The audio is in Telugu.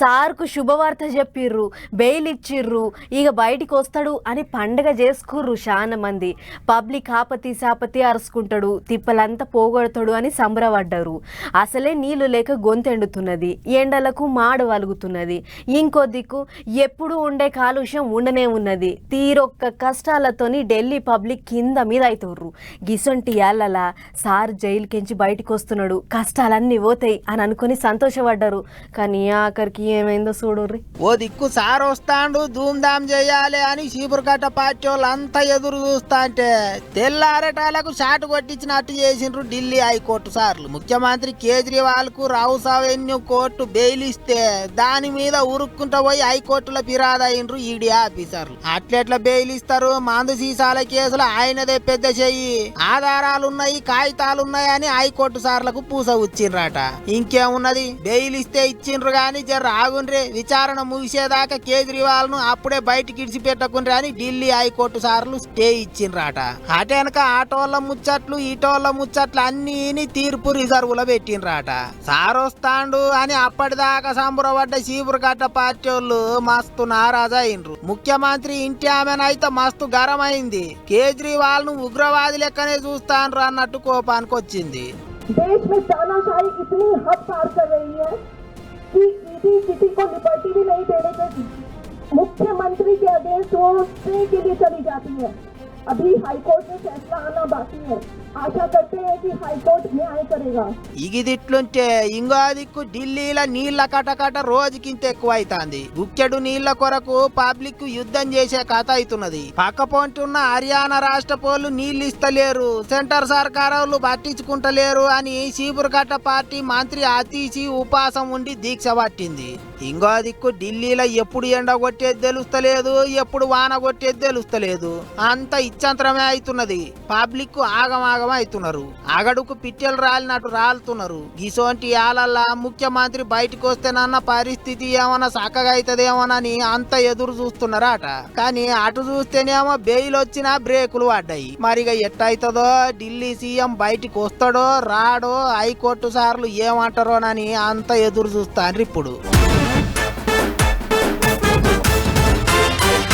సార్కు శుభవార్త చెప్పిర్రు బెయిల్ ఇచ్చిర్రు ఇక బయటికి వస్తాడు అని పండగ చేసుకుర్రు చాలా మంది. పబ్లిక్ ఆపతి సాపతి అరుచుకుంటాడు తిప్పలంతా పోగొడతాడు అని సంబరపడ్డారు. అసలే నీళ్ళు లేక గొంతెండుతున్నది ఎండలకు మాడ వలుగుతున్నది. ఇంకో దిక్కు ఎప్పుడు ఉండే కాలుష్యం ఉండనే ఉన్నది. తీరొక్క కష్టాలతోని ఢిల్లీ పబ్లిక్ కింద మీద అవుతుర్రు గిసొంటి యాళ్ళలా సార్ జైలుకెంచి బయటికి వస్తున్నాడు కష్టాలన్నీ పోతాయి అని అనుకుని సంతోషపడ్డారు. కానీ ఆఖరికి ఏమైందో చూడుర్రి ఓ దిక్కు సార్ వస్తాండు ధూమ్ధామ్ చేయాలి అని చీపురుకట్ట పార్టీ వాళ్ళంతా ఎదురు చూస్తా అంటే తెల్లారటాలకు షాట్ కొట్టించినట్టు చేసిండ్రు ఢిల్లీ హైకోర్టు సార్లు. ముఖ్యమంత్రి కేజ్రీవాల్కు రౌస్ అవెన్యూ కోర్టు బెయిల్ ఇస్తే దాని మీద ఉరుక్కుంటూ పోయి హైకోర్టులో ఫిరాద్ అయిండ్రు ఈడీ ఆఫీసర్లు. అట్లెట్లా బెయిల్ ఇస్తారు? మందు సీసాల కేసులు ఆయనదే పెద్ద చెయ్యి. ఆధారాలున్నాయి కాగితాలున్నాయి అని హైకోర్టు సార్లకు పూస వచ్చిండ్రట ఇంకేమున్నది? బెయిల్ ఇస్తే ఇచ్చిండ్రు గాని జర ఆగుండ్రి విచారణ ముగిసేదాకా కేజ్రీవాల్ ను అప్పుడే బయటికి ఇడిచిపెట్టకుండ్రి అని ఢిల్లీ హైకోర్టు సార్లు స్టే ఇచ్చిండ్రట అటెనక ఆటోళ్ళ ముచ్చట్లు ఈటోళ్ళ ముచ్చట్లు అన్ని తీర్పు రిజర్వ్ లో పెట్టిండ్రట సార్ వస్తాండు అని అప్పటిదాకా సంబరపడ్డ చీపురుగట్ట పార్టీ వాళ్ళు మస్తు నారాజు అయిండ్రు ముఖ్యమంత్రి ఇంటి ఆమెనైతే మస్తు గరమైంది కేజ్రీవాల్ ను ఉగ్రవాది లెక్కనే చూస్తాండ్రు అన్నట్టు కోపానికి వచ్చింది देश में तानाशाही इतनी हद पार कर रही है कि ईडी किसी को लिबर्टी भी नहीं देने देती मुख्यमंत्री के अगेंस्ट वो स्टे के लिए चली जाती है। ఇగిదిట్లుంటే ఇంకో దిక్కు ఢిల్లీలో నీళ్ళ కటకట రోజుకింత ఎక్కువ అవుతుంది గుక్కెడు నీళ్ళ కొరకు పబ్లిక్ యుద్ధం చేసే కథ అవుతున్నది. పక్క పొంటున్న హర్యానా రాష్ట్ర పోలు నీళ్ళు ఇస్తలేరు సెంటర్ సర్కారులు పట్టించుకుంటలేరు అని కట్ట పార్టీ మంత్రి అతిచి ఉపాసం ఉండి దీక్ష పట్టింది. ఇంకో దిక్కు ఢిల్లీలో ఎప్పుడు ఎండ కొట్టేది తెలుస్తలేదు ఎప్పుడు వాన కొట్టేది తెలుస్తలేదు. అంత ఇచ్చంతరమే అవుతున్నది పబ్లిక్ ఆగమాగం అవుతున్నారు అగడుకు పిట్టెలు రాలినట్టు రాలుతున్నారు. గిసోంటి ఆలల్లా ముఖ్యమంత్రి బయటకు వస్తేనన్న పరిస్థితి ఏమన్నా చక్కగా అవుతుందేమోనని అంత ఎదురు చూస్తున్నారట. కానీ అటు చూస్తేనేమో బెయిల్ వచ్చినా బ్రేకులు పడ్డాయి. మరిగా ఎట్టయితదో ఢిల్లీ సీఎం బయటికి వస్తాడో రాడో హైకోర్టు సార్లు ఏమంటారోనని అంత ఎదురు చూస్తాను ఇప్పుడు